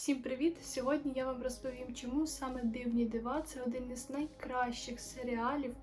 Всім привіт! Сьогодні я вам розповім, чому саме дивні дива це один із найкращих серіалів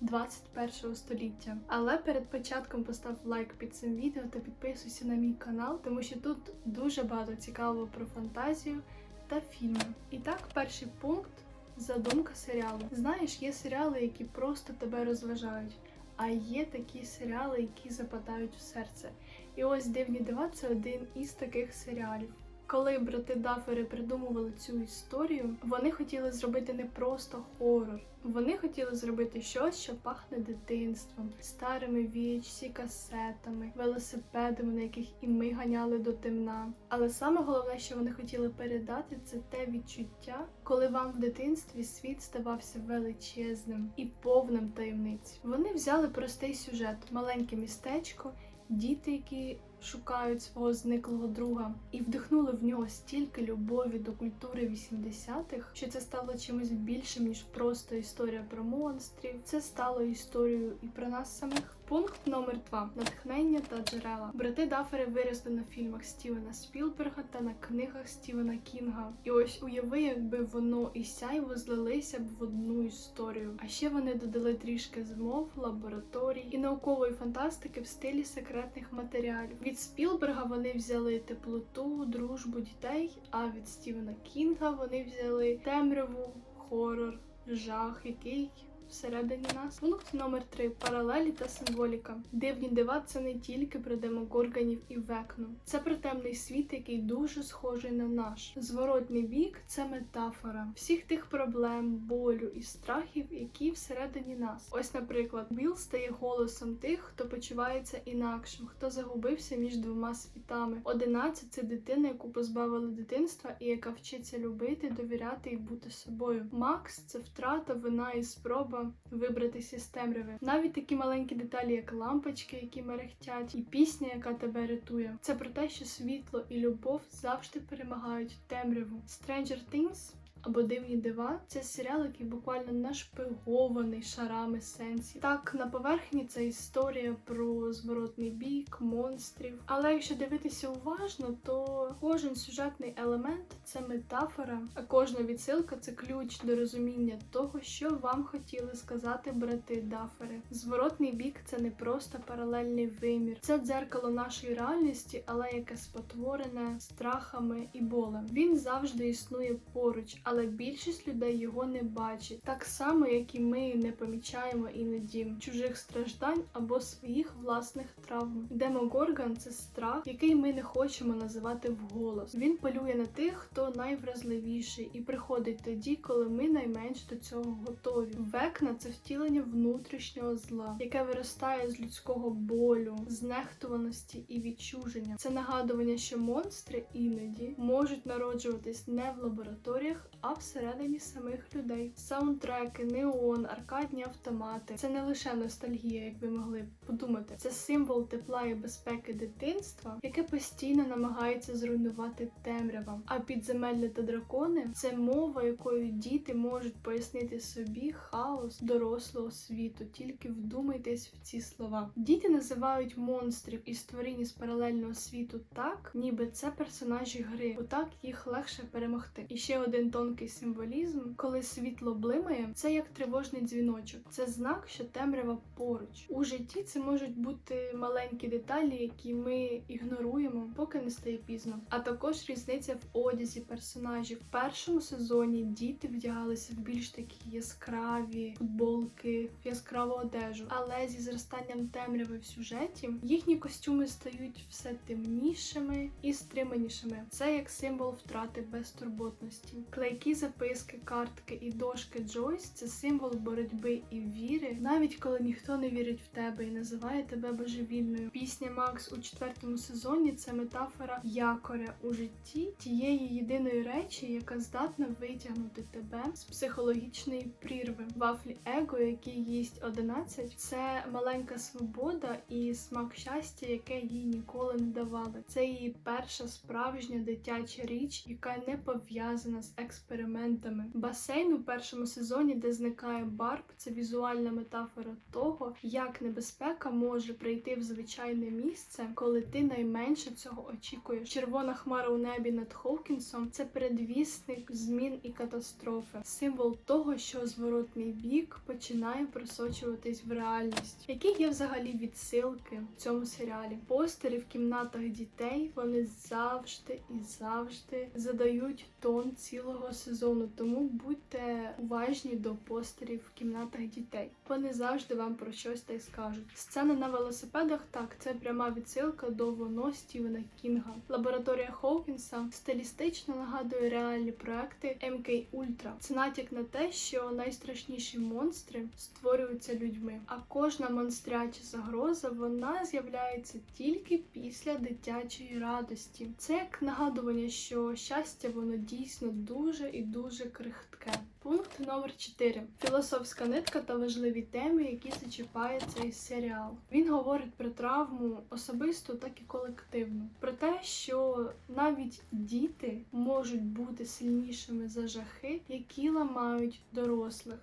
21 століття. Але перед початком постав лайк під цим відео та підписуйся на мій канал, тому що тут дуже багато цікавого про фантазію та фільми. І так, перший пункт задумка серіалу. Знаєш, є серіали, які просто тебе розважають. А є такі серіали, які западають в серце. І ось дивні дива це один із таких серіалів. Коли брати Дафери придумували цю історію, вони хотіли зробити не просто хорор. Вони хотіли зробити щось, що пахне дитинством, старими VHC касетами, велосипедами, на яких і ми ганяли до темна. Але саме головне, що вони хотіли передати, це те відчуття, коли вам в дитинстві світ ставався величезним і повним таємниць. Вони взяли простий сюжет, маленьке містечко, діти, які шукають свого зниклого друга, і вдихнули в нього стільки любові до культури 80-х, що це стало чимось більшим ніж просто історія про монстрів. Це стало історією і про нас самих. Пункт номер два: натхнення та джерела. Брати Дафери виросли на фільмах Стівена Спілберга та на книгах Стівена Кінга. І ось уяви, якби воно і сяйво злилися б в одну історію. А ще вони додали трішки змов, лабораторій і наукової фантастики в стилі секретних матеріалів. Від Спілберга вони взяли теплоту, дружбу дітей. А від Стівена Кінга вони взяли темряву, хорор, жах, який всередині нас. Пункт номер 3 паралелі та символіка. Дивні дива це не тільки про демогорганів і векну. Це про темний світ, який дуже схожий на наш. Зворотний бік це метафора всіх тих проблем, болю і страхів, які всередині нас. Ось, наприклад, Біл стає голосом тих, хто почувається інакшим, хто загубився між двома світами. 11 – це дитина, яку позбавили дитинства і яка вчиться любити, довіряти і бути собою. Макс це втрата, вина і спроба вибратися з темряви. Навіть такі маленькі деталі, як лампочки, які мерехтять, і пісня, яка тебе рятує. Це про те, що світло і любов завжди перемагають темряву. Stranger Things або Дивні дива це серіал, який буквально нашпигований шарами сенсів. Так, на поверхні це історія про зворотний бік, монстрів. Але якщо дивитися уважно, то кожен сюжетний елемент це метафора, а кожна відсилка це ключ до розуміння того, що вам хотіли сказати брати Дафери. Зворотний бік це не просто паралельний вимір, це дзеркало нашої реальності, але яке спотворене страхами і болем. Він завжди існує поруч, але більшість людей його не бачить, так само як і ми не помічаємо іноді чужих страждань або своїх власних травм. Демогорган це страх, який ми не хочемо називати вголос. Він полює на тих, хто найвразливіший, і приходить тоді, коли ми найменш до цього готові. Векна це втілення внутрішнього зла, яке виростає з людського болю, знехтуваності і відчуження. Це нагадування, що монстри іноді можуть народжуватись не в лабораторіях, а всередині самих людей. Саундтреки, неон, аркадні автомати це не лише ностальгія, як ви могли подумати. Це символ тепла і безпеки дитинства, яке постійно намагається зруйнувати темрява. А підземелля та дракони це мова, якою діти можуть пояснити собі хаос дорослого світу. Тільки вдумайтесь в ці слова. Діти називають монстрів і створінь з паралельного світу так, ніби це персонажі гри, бо так їх легше перемогти. І ще один тонкий символізм, коли світло блимає, це як тривожний дзвіночок. Це знак, що темрява поруч. У житті це можуть бути маленькі деталі, які ми ігноруємо, поки не стає пізно. А також різниця в одязі персонажів. В першому сезоні діти вдягалися в більш такі яскраві футболки, в яскраву одежу. Але зі зростанням темряви в сюжеті їхні костюми стають все темнішими і стриманішими. Це як символ втрати безтурботності. Клейкі записки, картки і дошки Джойс це символ боротьби і віри, навіть коли ніхто не вірить в тебе і називає тебе божевільною. Пісня Макс у четвертому сезоні це метафора якоря у житті тієї єдиної речі, яка здатна витягнути тебе з психологічної прірви. Вафлі его, які їсть 11, це маленька свобода і смак щастя, яке їй ніколи не давали. Це її перша справжня дитяча річ, яка не пов'язана з експериментом експериментами. Басейн у першому сезоні, де зникає Барб, це візуальна метафора того, як небезпека може прийти в звичайне місце, коли ти найменше цього очікуєш. Червона хмара у небі над Ховкінсом це передвісник змін і катастрофи, символ того, що зворотний бік починає просочуватись в реальність. Які є взагалі відсилки в цьому серіалі? Постери в кімнатах дітей вони завжди і завжди задають тон цілого сезону. Тому будьте уважні до постерів в кімнатах дітей. Вони завжди вам про щось та й скажуть. Сцена на велосипедах так, це пряма відсилка до воно Стівена Кінга. Лабораторія Хоукінса стилістично нагадує реальні проекти MK Ultra. Це натяк на те, що найстрашніші монстри створюються людьми, а кожна монстряча загроза вона з'являється тільки після дитячої радості. Це як нагадування, що щастя воно дійсно дуже і дуже крихтке. Пункт номер 4. Філософська нитка та важливі теми, які зачіпає цей серіал. Він говорить про травму особисту, так і колективну. Про те, що навіть діти можуть бути сильнішими за жахи, які ламають дорослих.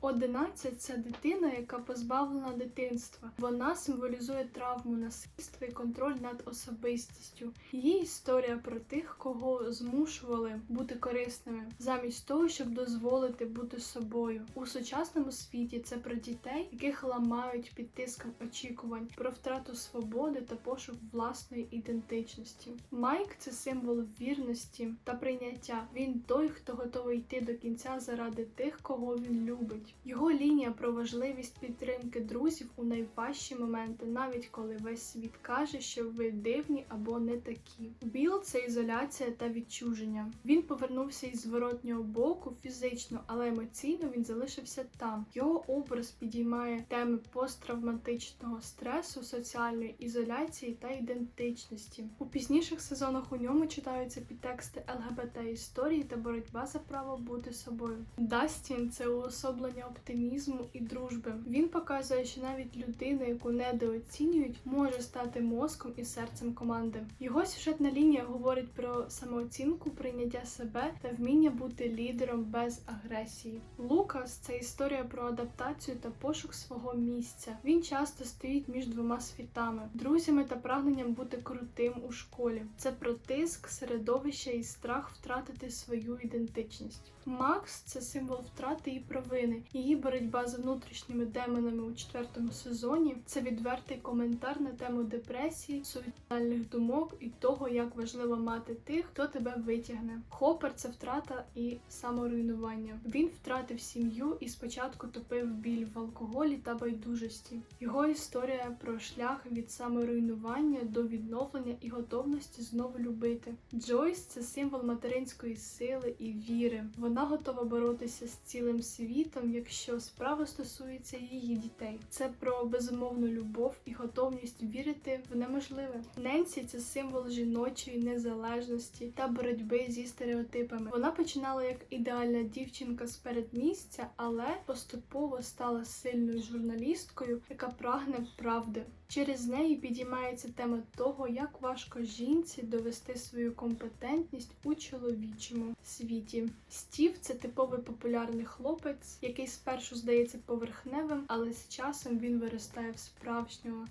11 – це дитина, яка позбавлена дитинства. Вона символізує травму насильства і контроль над особистістю. Її історія про тих, кого змушували бути корисними, замість того, щоб дозволити бути собою. У сучасному світі це про дітей, яких ламають під тиском очікувань, про втрату свободи та пошук власної ідентичності. Майк це символ вірності та прийняття. Він той, хто готовий йти до кінця заради тих, кого він любить. Його лінія про важливість підтримки друзів у найважчі моменти, навіть коли весь світ каже, що ви дивні або не такі. Біл це ізоляція та відчуження. Він повернувся із зворотнього боку фізично, але емоційно він залишився там. Його образ підіймає теми посттравматичного стресу, соціальної ізоляції та ідентичності. У пізніших сезонах у ньому читаються підтексти ЛГБТ історії та боротьба за право бути собою. Дастін це уособлення оптимізму і дружби. Він показує, що навіть людина, яку недооцінюють, може стати мозком і серцем команди. Його сюжетна лінія говорить про самооцінку, прийняття себе та вміння бути лідером без агресії. Лукас це історія про адаптацію та пошук свого місця. Він часто стоїть між двома світами, друзями та прагненням бути крутим у школі. Це про тиск, середовище і страх втратити свою ідентичність. Макс це символ втрати і провини. Її боротьба з внутрішніми демонами у четвертому сезоні це відвертий коментар на тему депресії, суїцидальних думок і того, як важливо мати тих, хто тебе витягне. Хопер це втрата і саморуйнування. Він втратив сім'ю і спочатку топив біль в алкоголі та байдужості. Його історія про шлях від саморуйнування до відновлення і готовності знову любити. Джойс це символ материнської сили і віри. Вона готова боротися з цілим світом, якщо справа стосується її дітей. Це про безумовну любов і готовність вірити в неможливе. Ненсі це символ жіночої незалежності та боротьби зі стереотипами. Вона починала як ідеальна дівчинка з передмістя, але поступово стала сильною журналісткою, яка прагне правди. Через неї підіймається тема того, як важко жінці довести свою компетентність у чоловічому світі. Стів це типовий популярний хлопець, який спершу здається поверхневим, але з часом він виростає в справжнього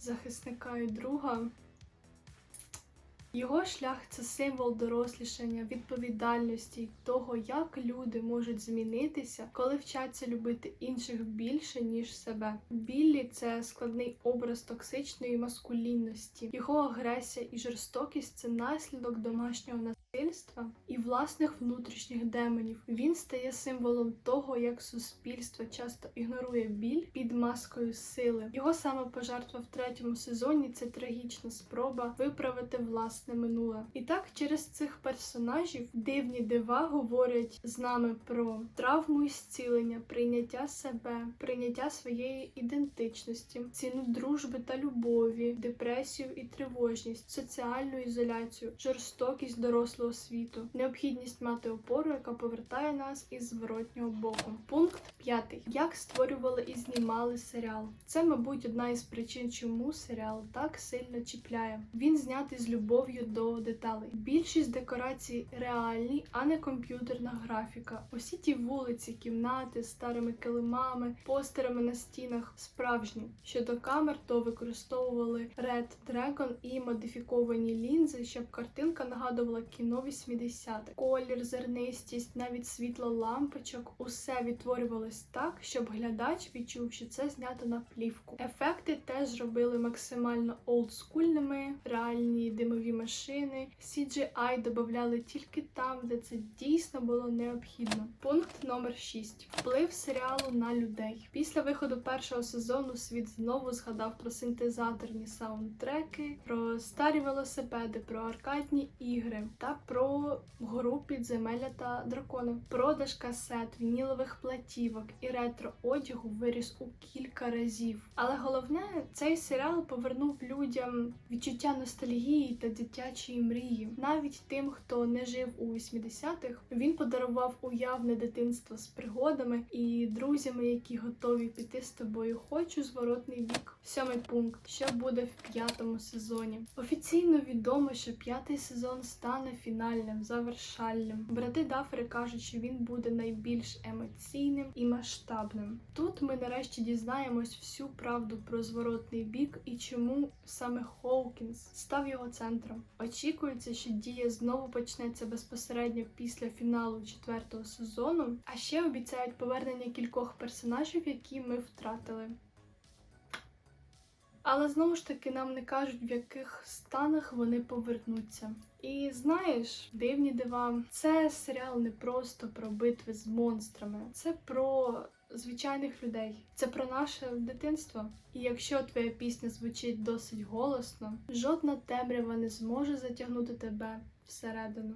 захисника і друга. Його шлях це символ дорослішання, відповідальності того, як люди можуть змінитися, коли вчаться любити інших більше ніж себе. Біллі це складний образ токсичної маскулінності. Його агресія і жорстокість це наслідок домашнього насильства і власних внутрішніх демонів. Він стає символом того, як суспільство часто ігнорує біль під маскою сили. Його самопожертва в третьому сезоні це трагічна спроба виправити власне минуле. І так, через цих персонажів дивні дива говорять з нами про травму і зцілення, прийняття себе, прийняття своєї ідентичності, ціну дружби та любові, депресію і тривожність, соціальну ізоляцію, жорстокість дорослого світу, необхідність мати опору, яка повертає нас із зворотнього боку. Пункт п'ятий: як створювали і знімали серіал. Це, мабуть, одна із причин, чому серіал так сильно чіпляє. Він знятий з любов'ю до деталей. Більшість декорацій реальні, а не комп'ютерна графіка. Усі ті вулиці, кімнати з старими килимами, постерами на стінах справжні. Щодо камер, то використовували Red Dragon і модифіковані лінзи, щоб картинка нагадувала кіно 80-х. Колір, зернистість, навіть світло лампочок усе відтворювалось так, щоб глядач відчув, що це знято на плівку. Ефекти теж робили максимально олдскульними, реальні димові машини. CGI додавали тільки там, де це дійсно було необхідно. Пункт номер 6. Вплив серіалу на людей. Після виходу першого сезону світ знову згадав про синтезаторні саундтреки, про старі велосипеди, про аркадні ігри та про гру підземелля та дракони. Продаж касет, вінілових платівок і ретро одягу виріс у кілька разів. Але головне, цей серіал повернув людям відчуття ностальгії та дитячої мрії. Навіть тим, хто не жив у 80-х, він подарував уявне дитинство з пригодами і друзями, які готові піти з тобою. Хочу зворотний бік. Сьомий пункт, що буде в п'ятому сезоні. Офіційно відомо, що п'ятий сезон стане фінальним, завершальним. Брати Дафери кажуть, що він буде найбільш емоційним і масштабним. Тут ми нарешті дізнаємось всю правду про зворотний бік і чому саме Хоукінс став його центром. Очікується, що дія знову почнеться безпосередньо після фіналу четвертого сезону. А ще обіцяють повернення кількох персонажів, які ми втратили. Але знову ж таки нам не кажуть, в яких станах вони повернуться. І знаєш, дивні дива, це серіал не просто про битви з монстрами, це про звичайних людей, це про наше дитинство. І якщо твоя пісня звучить досить голосно, жодна темрява не зможе затягнути тебе всередину.